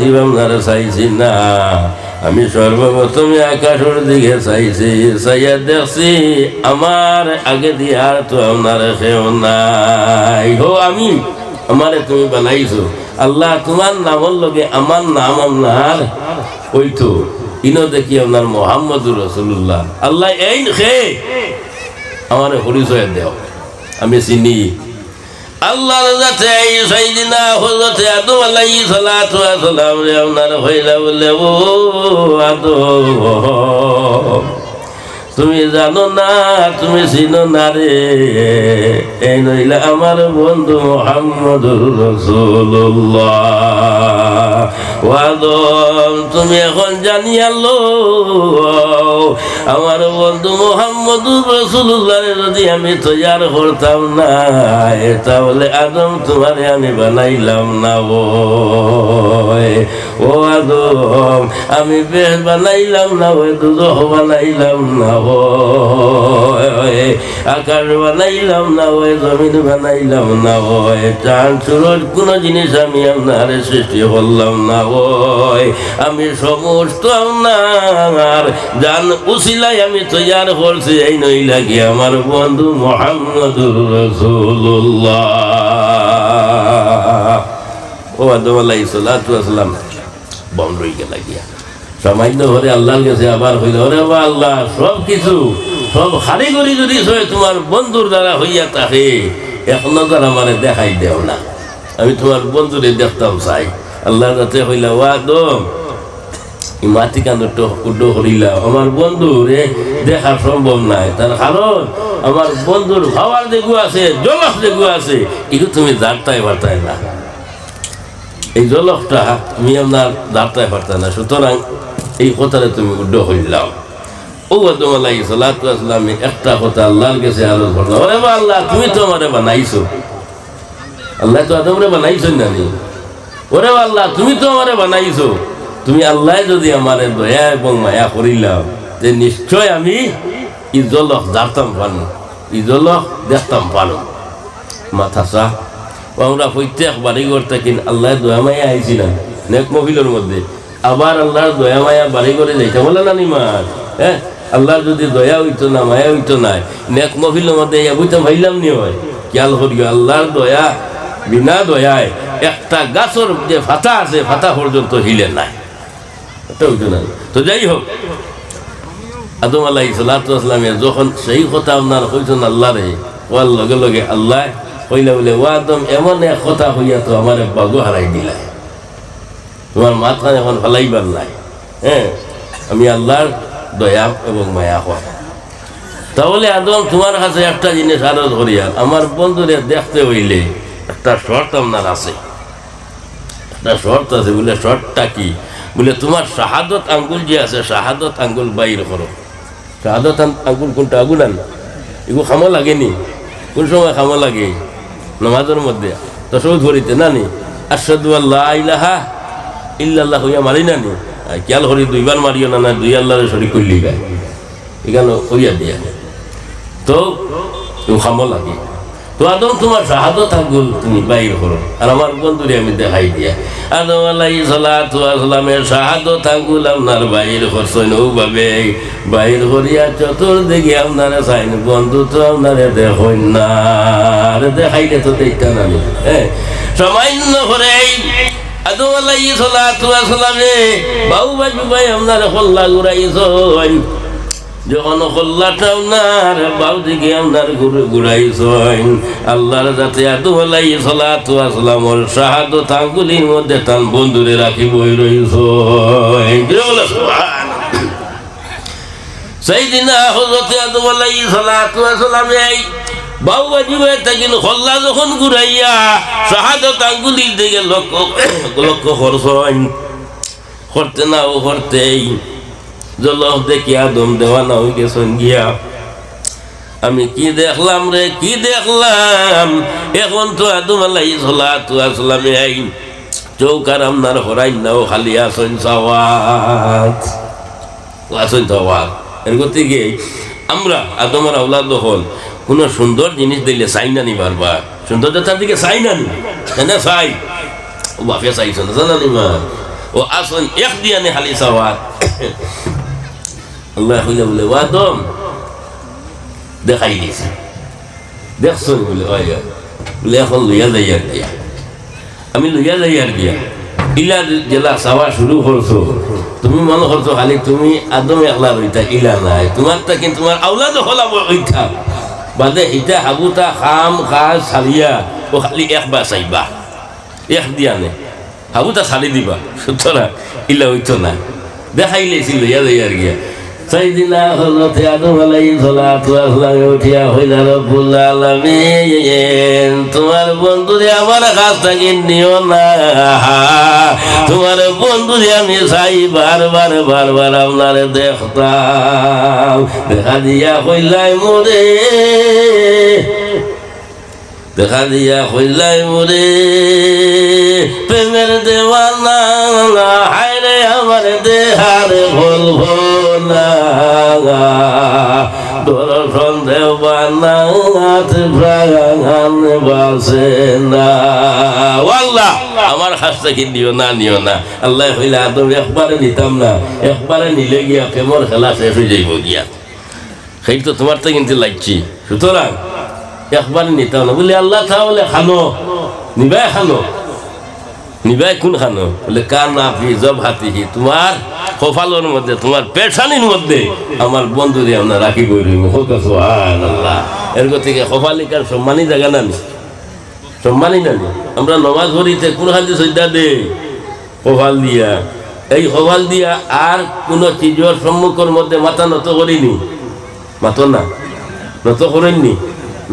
জীবনারে চাইছি না। আমি সর্বপ্রথমে আকাশের দিকে চাইছি, চাইয়া দেখছি আমার আগে দিয়ে আর তো আপনার সেও নাই। হো, আমি আমারে তুমি বানাইছো। আল্লাহ তোমার নামর লগে আমার নাম আপনার ওই তো ইনো দেখি আপনার মোহাম্মদুর রসুল্লাহ আল্লাহ এই খে আমার পরিচয় দেও। আমি চিনি। আল্লাহ যাতে সাইদিনা হজরতে আদম আলাইহি সালাতু ওয়া সালাম আপনার হইলা বলে ও আদম। তুমি জানো না, তুমি চিনো না রে। এই নইলে আমার বন্ধু মোহাম্মদুর রসুল্লাহ ওয়াদম, তুমি এখন জানিয়ালো আমার বন্ধু মোহাম্মদুর রসুল্লাহ যদি আমি তৈয়ার করতাম না তাহলে আদম তোমারে আমি বানাইলাম না ও ও আদম, আমি বেশ বানাইলাম না, ওই দুজহ বানাইলাম না ওই আকাশ বানাইলাম না, ওই জমিন বানাইলাম না ওই চাঁদ সুরজ কোনো জিনিস আমি আপনার সৃষ্টি করলাম না ওই আমি সমস্ত আপনার জান উসিলাই আমি তৈয়ার করছি, এই নই লাগি আমার বন্ধু মোহাম্মদুর রসুল্লাহ ও আদম আসসালাম বম রই গিয়া সামান্য হরে আল্লাহর কাছে আবার হইল, ওরে বা আল্লাহ সব কিছু সব হারি করি যদি তোমার বন্ধুর দ্বারা হইয়া থাকে, এক নজর আমারে দেখাই দেও না। আমি তোমার বন্ধুরে দেখতাম চাই। আল্লাহ যাতে হইলা, ও আদম, এই মাটি কান্দটা করিলা আমার বন্ধু রে দেখা সম্ভব নাই। তার কারণ, আমার বন্ধুর ভাবার দেখু আছে জলস দেখু আছে, এগুলো তুমি জানতাই পারতাই না। এই জলকটা তুমি আপনার দাঁড়াতে পারতে না। সুতরাং এই কথাটা তুমি উড্ড হইলাম ও আদম আলাইহি সালাতু আসলামে একটা কথা আল্লাহর কাছে আরজ করলাম বা আল্লাহ, তুমি তো আমারে বানাইছো। আল্লাহ তো আদমরে বানাইছো না নি? ওরে আল্লাহ, তুমি তো আমারে বানাইছো। তুমি আল্লাহ যদি আমারে দয়া এবং মায়া করিলাম যে নিশ্চয় আমি ই জলক দাঁড়তাম পানো ই জলক দেখতাম পানো মাথা ও আমরা প্রত্যেক বাড়ি ঘর থাকি আল্লাহ দয়া মায়া আইছিলাম। নেক মহিলার মধ্যে। আবার আল্লাহর দয়া মায়া বাড়ি করে যাইতে বলে না নিমার হ্যাঁ? আল্লাহর যদি দয়া হইতো না, মায়া হইতো না, নেক মহিলার মধ্যে বুঝতে ভাইলাম নি হয়? খেয়াল করিও, আল্লাহর দয়া, বিনা দয়ায় একটা গাছর যে ফাতা আছে, ফাতা পর্যন্ত হিলে নাই। না। তো যাই হোক, আদম আলাহ সালাতামের যখন সেই কথা আপনার হইতেন আল্লাহ রে ওয়ার লগে লগে আল্লাহ হইলে বলে, ও আদম, এমন এক কথা হইয়া তো আমার বাগু হারাই দিলাই। তোমার মাথা এখন ফেলাইবার নাই হ্যাঁ? আমি আল্লাহর দয়া এবং মায়া হয় তাহলে আদম, তোমার কাছে একটা জিনিস আরও ধরিয়া আমার বন্ধুরে দেখতে হইলে একটা শর্ত আপনার আছে। একটা শর্ত আছে, বলে শর্তটা কি? বলে, তোমার শাহাদত আঙ্গুল যে আছে, শাহাদত আঙ্গুল বাইর করো। শাহাদত আঙ্গুল কোনটা? আগুলান এগুলো খামো লাগেনি? কোন সময় খামো লাগে? নমাজের মধ্যে। তো সব ধরিতে নানি আসাদু আল্লাহ ইলাহা ইল্লাল্লাহ হইয়া মারি নানি কিয়াল হরি দুইবার মারিও না না দুই আল্লাহরে শরীর করলি গায়। এখানে হইয়া দিয়া তো খামো লাগে। তো আদম তোমার শাহাদত আঙ্গুল তুমি বাইর করো আর আমার বন্ধুরে আমি দেখাই দিয়া। আদম আলাইহি সালাতু আসলামের শাহাদত আঙ্গুল আপনার বাইর করছেন ওভাবে বাইর করিয়া চতুর্দিকে আপনারা চাইন বন্ধু তো আপনারে দেখুন না। আরে দেখাইলে তো দেখতে না আমি, হ্যাঁ? সামান্য করে আদম আলাইহি সালাতু আসলামে বাবু বাজু ভাই আপনার হল্লা ঘুরাইছেন যখন কল্লাটা আপনার বাউ দিকে আপনার ঘুরে ঘুরাইছেন আল্লাহর যাতে আদু আলাই সালাতু আসলামর শাহাদত আঙ্গুলির মধ্যে তান বন্ধুরে রাখি বই রইছ সেই দিন হজরতে আদম আলাই সালাতু আসলামে এই বাউ বাজি হয়ে থাকিন, হল্লা যখন ঘুরাইয়া শাহাদত আঙ্গুলির দিকে লক্ষ্য লক্ষ্য করছেন করতে না ও করতেই জলক দেখি আদম দেওয়ানা হয়ে গেছেন গিয়া আমি কি দেখলাম রে, কি দেখলাম? এখন তো আদম আলাই সালাতু আসলামে আই চৌকার আপনার হরাই নাও খালি আসন আসন সাওয়াত। এর গতিকে আমরা আদমের আওলাদ হল, কোনো সুন্দর জিনিস দিলে চাই না নি বারবার। সৌন্দর্যতার দিকে চাই না নি। চাই? ও বাপে চাইছো না জানা নি? মা ও আসন এক দিয়ানে হালি সাওয়াত। আল্লাহ হইলে বলে ও আদম দেখাই দিয়েছে দেখছ? বলে। বলে, এখন লইয়া যাই আর দিয়া আমি লইয়া যাই আর দিয়া ইলা জেলা চাওয়া শুরু করছ। তুমি মনে করছ, খালি তুমি আদম একলা রইতা ইলা নাই। তোমার তা কিন্তু তোমার আওলাদ হলাব রইতা বাদে ইটা হাবুতা খাম কাজ সারিয়া ও খালি একবার চাইবা। এক দিয়া নে। হাবুতা সারি দিবা। সুতরাং ইলা হইতো না। দেখাইলেছিল লইয়া যাই আর গিয়া। সাইদিনা হযরত আদম আলাইহিস সালাতু ওয়াসসালাম উঠিয়া হইলা রব্বুল আলামিন, তোমার বন্ধু যে আমার কাছ থেকে নিও না। তোমার বন্ধু যে আমি চাই বারবার বারবার আপনার দেখতাম। দেখা দিয়া হইলাই মোরে। দেখা দিয়া হইলাই মোরে। প্রেমের দেওয়ানা হায়রে আমার দেহার বলব না দর্শন দেওয়ানা প্রাণ না আল্লাহ, আমার থেকে নিও না নিও না? আল্লাহ হইলে আদম, একবারে নিতাম না, একবারে নিলে গিয়া কেমন খেলা শেষ হয়ে যাইব গিয়া? সেই তো তোমার তো কিন্তু লাগছি। সুতরাং, একবারে নিতাম না। বলে, আল্লাহ তাহলে খানো, নিবাই খানো। নিবাই কোন খানো বলে, কার না ফি জব হাতিহি তোমার কপালের মধ্যে, তোমার পেশানির মধ্যে আমার বন্ধু দিয়ে আমরা রাখি করি হোক আল্লাহ এর থেকে কপালিকার সম্মানই জায়গা না সম্মানই না আমরা নমাজ পড়িতে কোন হাতে সজ্জা দে? কপাল দিয়া। এই কপাল দিয়া আর কোন চিজর সম্মুখের মধ্যে মাথা নত করিনি। মাতো না? নত করেননি?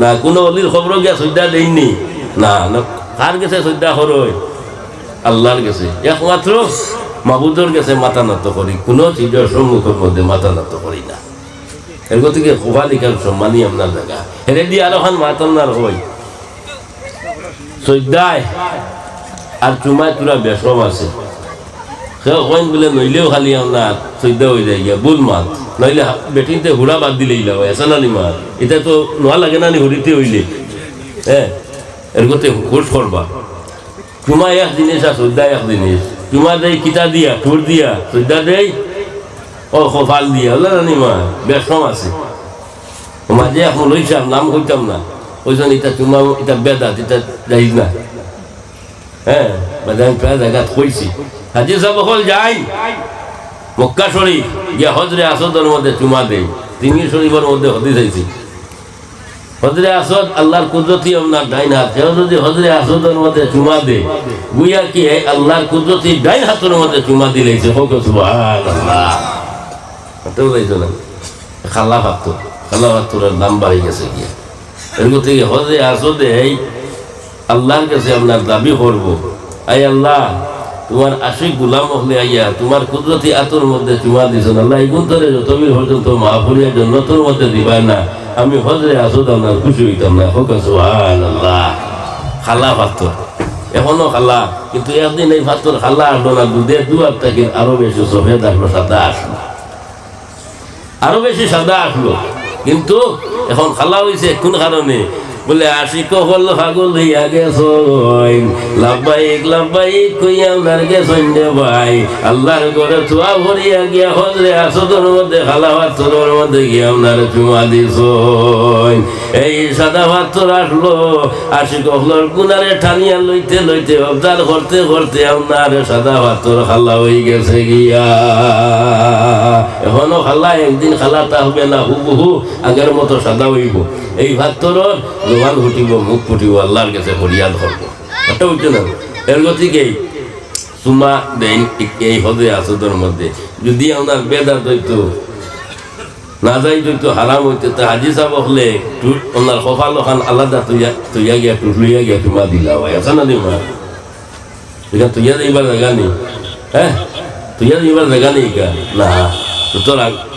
না, কোনো অলির খবর গিয়া সজ্জা দেননি না কার গেছে সজ্জা হরই? আল্লাহর গেছে একমাত্র মাবুদর গেছে মাথা নত করি, কোনো চিজর সম্মুখের মধ্যে মাথা নত করি না। এর গতিকে কোভালিকার সম্মানই আপনার জায়গা। হেরে দিয়ে আরও খান মাতান্নার হই। সজ্জায় আর চুমায় তুরা বেশম আছে। কইন বলে নইলেও খালি আপনার সজ্জা হয়ে যায় গিয়া, বুল মাত নইলে বেটিতে হুড়া বাদ দিলেই লাভ এসা না নি মাত এটা তো নোয়া লাগে না নি হুড়িতে হইলে। হ্যাঁ এর গতি করবা চুমা এক জিনিস আর শ্রদ্ধা এক জিনিস চুমা দেই কিতা দিয়া ঠুর দিয়া শ্রদ্ধা দেই ও কপাল দিয়া হলো না মা বেশম আছে। মাঝে এখন লইছাম নাম কইতাম না। ওইজন ইটা চুমা ইটা বেদাত ইটা যাই না। হ্যাঁ বাদে আমি প্রায় জায়গাত কইছি হাজির সাহেব হল যাই। মক্কা শরীফ গিয়া হজরে আসদের মধ্যে চুমা দেই তিনি শরীফের মধ্যে হদি যাইছি হজরে আসদ আল্লাহর কুদরতি আপনার ডাইন হাত। কেউ যদি হজরে আসদের মধ্যে চুমা দে গুইয়া কি আল্লাহর কুদরতি ডাইন হাতের মধ্যে চুমা হাতেও যাইতো না? খালা ভাবতো খালা ভাবতোর দাম বাড়ি গেছে গিয়া। এর থেকে হজরে আসদে এই আল্লাহর কাছে আপনার দাবি করব? আই আল্লাহ তোমার আশিক গুলাম হলে আইয়া, তোমার কুদরতি আতর মধ্যে চুমা দিছ আল্লাহ, এই গুন্তরে যতবির পর্যন্ত মাহফুরিয়া জন্নতর মধ্যে দিবাই না। আমি হজরে আসদ আপনার খুশি হইতাম না। হোক আল্লাহ খালা ভাত এখনও খালা কিন্তু একদিন এই ভাতর খালা আসলো না, দুধের দুয়ার থেকে আরও বেশি সফেদ আসলো, সাদা আসলো। আরও বেশি সাদা আসলো। কিন্তু এখন খালা হয়েছে কোন কারণে? বলে আশিক হল ফাগুল হইয়া গেছইন লাভবাইক লাভবাইক কইয়া আপনার গেছইন রে ভাই। আল্লাহর ঘরে থুয়া ভরিয়া গিয়া হজরে আসদর মধ্যে, খালা পাথরের মধ্যে গিয়া আপনার চুমা দিছইন এই সাদা পাথর আসলো। আশিক হলর গুনারে ঠানিয়া লইতে লইতে অবদার করতে করতে আপনার সাদা পাথর খালা হয়ে গেছে গিয়া। এখনও খালা, একদিন খালাটা হবে না, হুবহু আগের মতো সাদা হইব। এই ভাতর জোয়ান ফুটিব, মুখ ফুটিব, আল্লাহর কাছে ফরিয়াদ করব। এটা বুঝছ না? এর গতিকে সুমা দেন, এই হদে আসদের মধ্যে। যদি আপনার বেদা দৈত না যাই দৈত হারাম হইতে, তো হাজি সাহেব হলে ওনার কপাল ওখান আলাদা তুইয়া তুইয়া গিয়া টুটলুইয়া গিয়া তোমা দিলা ভাই আছে না দিমা এটা তুইয়া দিবার জায়গা নেই। হ্যাঁ তুইয়া দিবার জায়গা নেই না। সুতরাং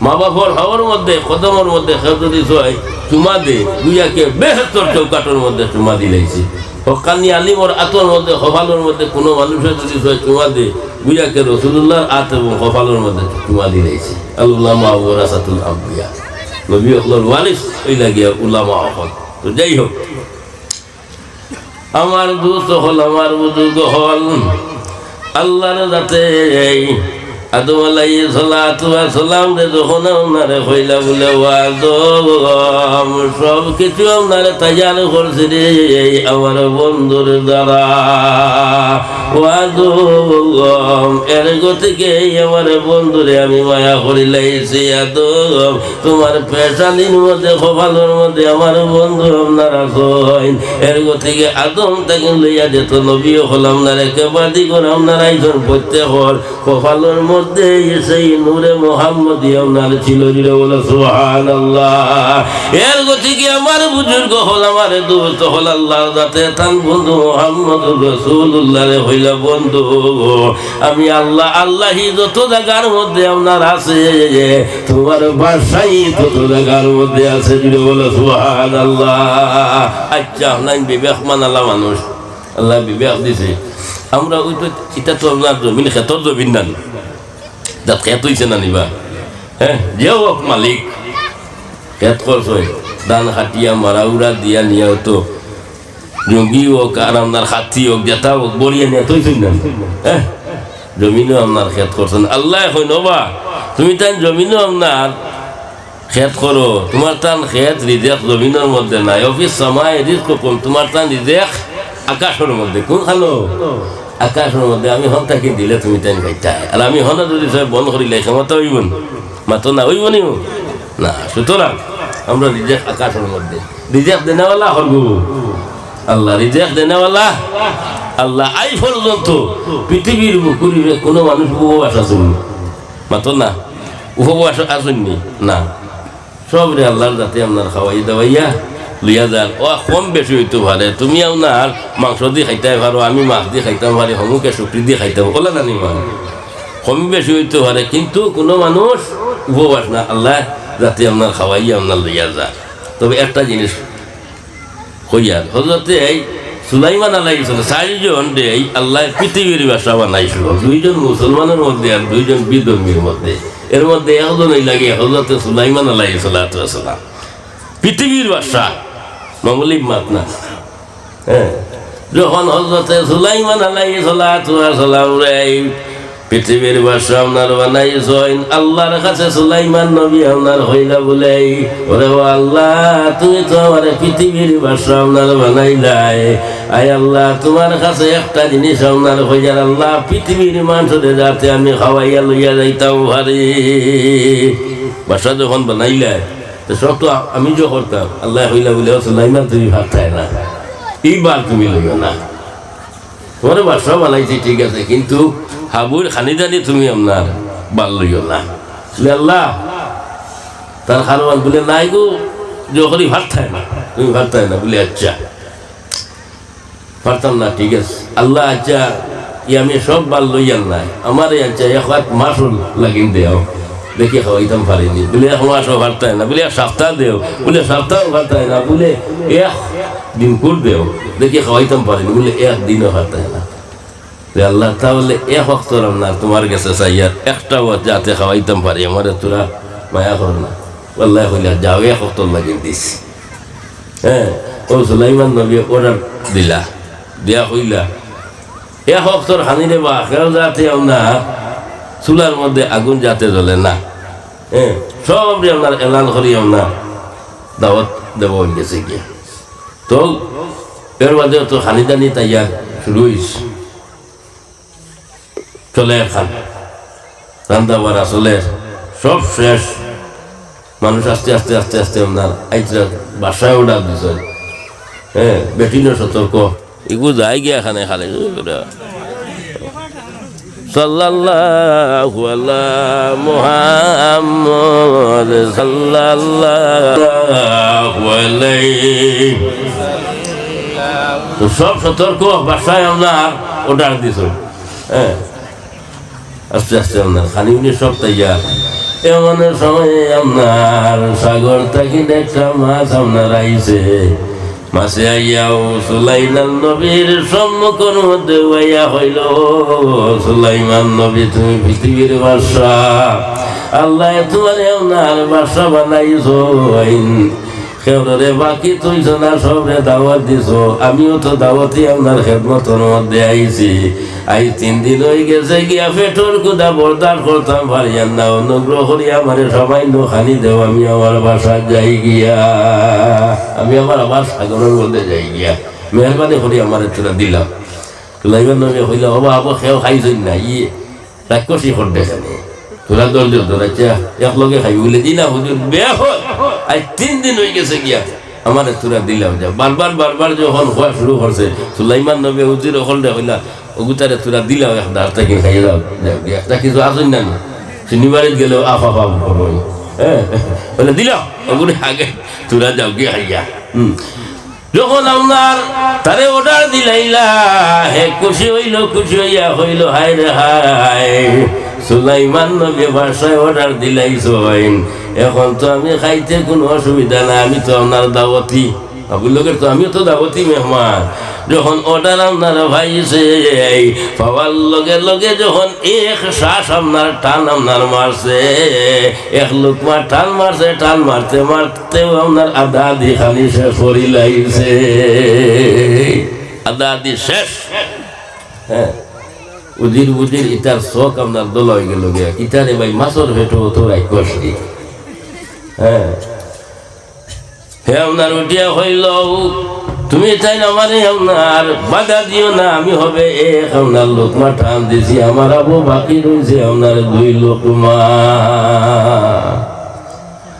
মা বাবার হওয়ার মধ্যে কদমের মধ্যে চুমা দুইয়াকে বেহতর চৌকাটোর মধ্যে চুমা হকানি আতর মধ্যে হফালোর মধ্যে কোনো মানুষের যদি হয় চুমা রসুল্লাহর আত এবং হফালোর মধ্যে চুমা আল্লাহ নবী অকলর ওয়ারিস ওই লাগিয়া তো যাই হোক আমার দোস্ত হল আমার বুজুর্গ হল। আল্লাহর আদম আলাই সালাতু সালাম রে সব তৈয়ার রে আমার বন্ধুর দ্বারা। ওয়াদম এর গতিকে আমার বন্ধুরে আমি মায়া করিলাইছি আদম, তোমার পেশালির মধ্যে, কপালের মধ্যে আমার বন্ধু আপনারা কইন এর গতিকে আদম তাকে লইয়া যেত নবী হলাম না রেখে বাদি করে আপনারা একজন প্রত্যেক কপালের মধ্যে সেই নূরে মোহাম্মদ আপনার ছিল সুহান এর গতিকে আমার বুজুর্গ হল, আমার দোস্ত হল আল্লাহ যাতে তান বন্ধু মোহাম্মদ রসুল্লাহ হইলা বন্ধু। আমি আল্লাহ আল্লাহি যত জায়গার মধ্যে আপনার আছে, তোমার বাসাই তত জায়গার মধ্যে আছে বলে সুহান আল্লাহ আচ্ছা নাই, বিবেক মানালা মানুষ। আল্লাহ বিবেক দিছে। আমরা ওই তো এটা তো আপনার জমিন খেতর জমিন না। যাত খেত হইছে না নিবা হ্যাঁ যে হোক মালিক খেত করছে দান হাটিয়া মারা উড়া দিয়া নিয়া তো জঙ্গি হোক আর আপনার হাতি হোক জেতা হোক বলিয়ে নিয়ে তুই না হ্যাঁ জমিনও আপনার খেত করছেন আল্লাহ হয় নবা তুমি তাই জমিনও আপনার খেত করো তোমার তান খেত রিজেক জমিনের মধ্যে নাই অফিস সময় রিস্ক কম তোমার তান রিজেক আকাশের মধ্যে কোন খালো আকাশের মধ্যে আমি হন তাকে দিলে তুমি তাই খাইতাই আর আমি হন যদি সব বন্ধ করি করিলে ক্ষমতা হইব মাত্র না হইব নি না, সুতরাং আমরা রিজেক আকাশের মধ্যে। রিজেক দেনেওয়ালা হরগু আল্লাহ, রিজেক দেনেওয়ালা। আল্লাহ, আই পর্যন্ত পৃথিবীর বুকুরিরে কোনো মানুষ উপবাস আসেনি মাত্র না, উপবাস আসেননি না? সব রে আল্লাহর যাতে আপনার খাওয়াই দাওয়াইয়া লইয়া যান। ও, কম বেশি হইতে পারে তুমি আপনার মাংস দিয়ে খাইতে পারো আমি মাছ দিয়ে খাইতাম পারি সমুখে শুক্রি দিয়ে খাইতাম। ওলা না নি মান কম বেশি হইতে পারে কিন্তু কোনো মানুষ উপবাস না। আল্লাহ যাতে আপনার খাওয়াই আপনার লইয়া যান। তবে একটা জিনিস হইয়ার হজরতে এই সুলাইমান আলাইছিল চারিজন দে আল্লাহ পৃথিবীর বাসা বানাইছিল দুইজন মুসলমানের মধ্যে আর দুইজন বিধর্মীর মধ্যে। এর মধ্যে একজনই লাগে হজরতে সুলাইমান আলাইসালাম পৃথিবীর বাসা মামুলি মাত না। হ্যাঁ। যখন হজরতে সুলাইমান আলাইসালাম রে পৃথিবীর বাসা আপনার বানাইছেন, আল্লাহর কাছে সুলাইমান নবী আপনার হইলা বলে ওরে ও আল্লাহ, তুমি তো আমার পৃথিবীর বাসা আপনার বানাইলাই। আয় আল্লাহ, তোমার কাছে একটা জিনিস আপনার হইয়ার আল্লাহ, পৃথিবীর মানুষদের যাতে আমি খাওয়াইয়া লইয়া যাইতাম ভারি বাসা যখন বানাইলাই তো সব তো আমি যে করতাম, আল্লাহ হইলা বলে সুলাইমান, তুমি খায় না। এইবার তুমি লইও না। তোমার বাসা বানাইছি, ঠিক আছে, কিন্তু হাবুর খানিদানি তুমি আপনার বাল লইও না। আল্লাহ, তার খানওয়ান বলে, নাই গো যখনই ভাত খায় না। তুমি ভাত খায় না। বলে আচ্ছা। পারতাম না, ঠিক আছে। আল্লাহ আচ্ছা ই আমি সব বাল লইয়ান নাই। আমার আচ্ছা এক হাত মাসও লাগিন দেও। দেখি খাওয়াইতাম পারিনি বলে এক মাসও ভারতায় না। বলে এক সপ্তাহ দেও। বলে সপ্তাহ ভারতায় না। বলে, এক দিন কর দেও। দেখি খাওয়াইতাম পারিনি বলে, এক দিনও না। আল্লাহ, তাহলে এক অক্তরাম না তোমার কাছে চাইয়ার একটা যাতে খাওয়াইতাম পারি, আমার তোরা মায়া কর না। আল্লাহ হইলা যাও এক অক্তর লাগিয়ে দিস। হ্যাঁ ও সুলাইমান নবী দিলা, দিয়া হইলা এক অক্তর হানিরে বা যাতে না চুলার মধ্যে আগুন যাতে জ্বলে না। হ্যাঁ সব আপনার এলান করি না দাওয়াত দেব গেছে গিয়ে। তো, এর মাঝে তো হানি হানিদানি তাইয়া শুরু হয়েছে চলে খান রান্না বাড়া চলে। সব শেষ। মানুষ আস্তে আস্তে আস্তে আস্তে আপনার আইতরা বাসায় অর্ডার দিছে। হ্যাঁ বেটিনো সতর্ক। এগু যাই গিয়া এখানে খালে। সাল্লাল্লাহু আলা মুহাম্মদ সাল্লাল্লাহু আলাইহি। সব সতর্ক, বাসায় আপনার অর্ডার দিছ হ্যাঁ। আস্তে আস্তে আপনার খানি উনি সব তাইয়া এমন সময় আপনার সাগর থাকি একটা মাছ আপনার আইছে। মাসে আইয়াও সুলাইমান নবীর সম্মুখের মধ্যে হইয়া হইল সুলাইমান নবী, তুমি পৃথিবীর বাসা আল্লাহ তোমার আপনার বাসা বানাইছো খেউরে বাকি তুইছ না সবে দাওয়াত দিছ, আমিও তো দাওয়াতি আপনার খেদমতর মধ্যে আইছি। আই তিন দিন হয়ে গেছে গিয়া পেটর কুদা বরদার করতাম পারিয়ান না অনুগ্রহ করি আমার সামান্য খানি দেও, আমি আমার বাসা যাই গিয়া। আমি আমার আবার সাগরের মধ্যে যাই গিয়া। মেহরবানি করি আমার তোরা দিলাম। লাইবার নবী হইলে বাবা আবো খেয়েও খাইছই না ইয়ে রাক্ষসী করতে তোরা দরজা ধরাচ্ছা এক লগে খাই বলে দিনা হুজুর বেয়া আজ তিন দিন হয়ে গেছে গিয়া আমার তোরা দিলাম যা বারবার বারবার যখন হওয়া শুরু করছে সুলাইমান নবী হুজুর হলদে হইলা ওগুতারে তোরা দিলাম একটা আর তাকে খাইয়ে দাও তা কিছু গেলেও আফা পাব হ্যাঁ বলে দিলাম ওগুলো আগে তোরা যাও গিয়া খাইয়া হুম যখন আপনার তারে অর্ডার দিলাইলা হে খুশি হইল খুশি হইয়া হইল হায় রে হায় সুলাইমান নবী ভাষায় অর্ডার দিলাইছেন এখন তো আমি খাইতে কোনো অসুবিধা না আমি তো আপনার দাওয়াতি। আপনাদের তো আমিও তো দাওয়াতি মেহমান। যখন অর্ডার আপনার ভাইছে পাওয়ার লগে লগে যখন এক শ্বাস আপনার টান আপনার মারছে, এক লোক লোকমা টান মারছে, টান মারতে মারতেও আপনার আধা দি খালি শেষ করি লাগছে আধা দি শেষ। হ্যাঁ। উজির উদির ইটার শখ আপনার দল হয়ে গেল গিয়া। ইটারে ভাই মাছর ভেটো তো এক কষ্টি হ্যাঁ। হে আপনার উঠিয়া হইল তুমি তাই মানে আপনার বাধা দিও না, আমি হবে এক আপনার লোকমা টান দিছি। আমার আবু বাকি রয়েছে আপনার দুই লোকমা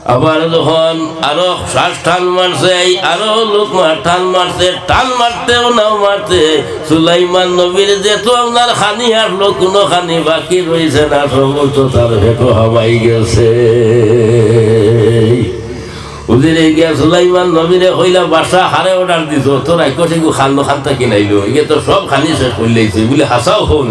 আবার যখন আরও শ্বাস টান মারছে আরও লোকমা টান মারছে, টান মারতেও না মারতে সুলাইমান নবীর যেহেতু আপনার খানি আসলো কোনো খানি বাকি রয়েছে না, সমস্ত তার ভেটো হামাই গেছে। উদিরে গিয়া সুলাইমান নবীরে হইলা বাসা হারে অর্ডার দিত তোর একশে গু খান খানটা কিনাইলো ইয়ে তো সব খানি শেষ করলেইছে বলে হাসাও হন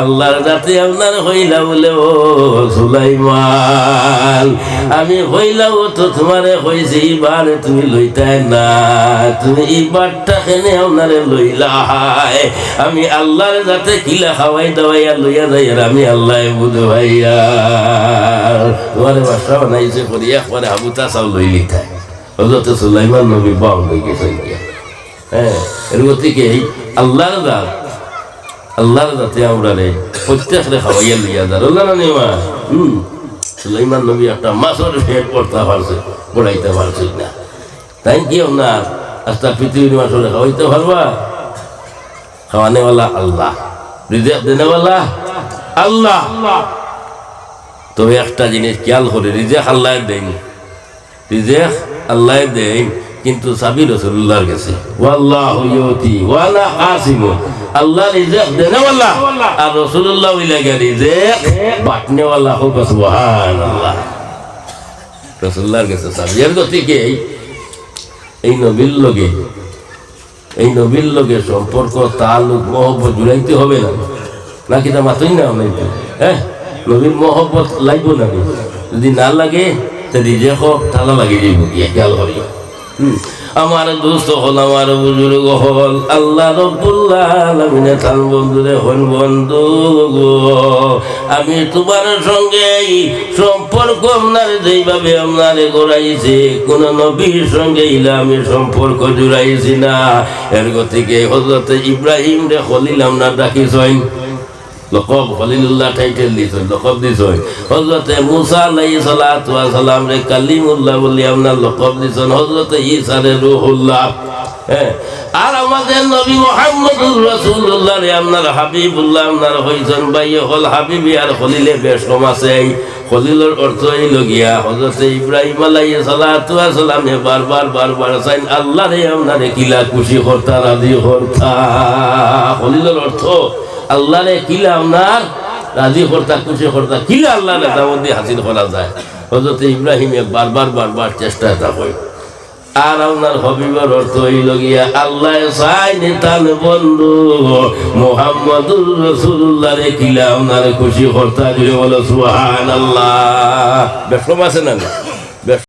আল্লাহর যাতে আপনার হইলা বলে সুলাইমান। আমি হইলাও তো তোমারে হইছি, এবারে তুমি লইতাই না। তুমি এবারটা খেনে আপনারে লইলা হায়। আমি আল্লাহর যাতে কিলা খাওয়াই দাওয়াইয়া লইয়া যাই, আর আমি আল্লাহ বুধ ভাইয়া। তোমারে বাসা বানাইছে করি একবারে হাবুতা চাও লই লিখায় হজরত সুলাইমান নবী বাম হয়ে গেছেন হ্যাঁ এর গতিকে আল্লাহর দাঁত আল্লাহর দাঁতে আমরা রে প্রত্যেক রে খাওয়াইয়া লইয়া দাঁড় আল্লাহ না নেওয়া হুম, সুলাইমান নবী একটা মাসের ফেট করতে পারছে পড়াইতে পারছে না। তাই কি আপনার? আস্তা পৃথিবীর মাসরে খাওয়াইতে পারবা? খাওয়ানেওয়ালা আল্লাহ রিজেক দেনেওয়ালা আল্লাহ। তবে একটা জিনিস খেয়াল করে রিজেক আল্লাহ দেয়নি রিজেক আল্লাহ দেয় কিন্তু সাবি রসুল্লাহর কাছে রিজেক আর রসুল্লাহ রিজেক রসুল্লাহর কাছে গতিকে এই? নবীর লগে, এই নবীর লগে সম্পর্ক, তালুক, মহব্বত জুড়াইতে হবে না। নাকি তা মাতই না হ্যাঁ? নবীর মহব্বত লাগবো না যদি না লাগে তাহলে দেখো তালা লাগিয়ে দিব খেয়াল করি। আমার দোস্ত হল, আমার বুজুর্গ হল। আল্লাহ রব্বুল্লাহ আলমিনে বন্ধুরে হল বন্ধু আমি তোমার সঙ্গে সম্পর্ক আপনার যেইভাবে আপনারে গড়াইছে, কোন নবীর সঙ্গে ইলা আমি সম্পর্ক জুড়াইছি না। এর গতিকে হজরত ইব্রাহিম রে হলিল আমরা ডাকিছইন লকব খলিলুল্লাহ টাইটেল দিছেন লকব দিছেন হযরতে মুসা আলাইহিস সালাতু সালাম রে কালিমুল্লাহ বলি আপনার লকব দিছেন হযরতে ঈসা রে রূহুল্লাহ। হ্যাঁ। আর আমাদের নবী মুহাম্মদুর রাসূলুল্লাহ রে, আপনার হাবিবুল্লাহ, আপনার হইছেন ভাই হল হাবিবি আর খলিলে বেশম আছে। খলিলের অর্থ এই লগিয়া হজরত ইব্রাহিম আলাই সালাতু সালামে বারবার বারবার চাইন, আল্লাহ রে, আপনারে কিলা খুশি হর্তা, রাজি হর্তা। খলিলের অর্থ আল্লাহ রে কিলা আপনার রাজি হর্তা খুশি হর্তা কিলা আল্লাহ রে তার মধ্যে হাসিল করা যায়? হজরত ইব্রাহিমে বারবার বারবার চেষ্টা এটা হয় আর আপনার হবিবর অর্থ হইল গিয়া, আল্লাহ চাই নেতান বন্ধু মোহাম্মদুর রসুল্লাহ কিলা আপনার খুশি দিলে বলো সুহান আল্লাহ বেশম আছে না?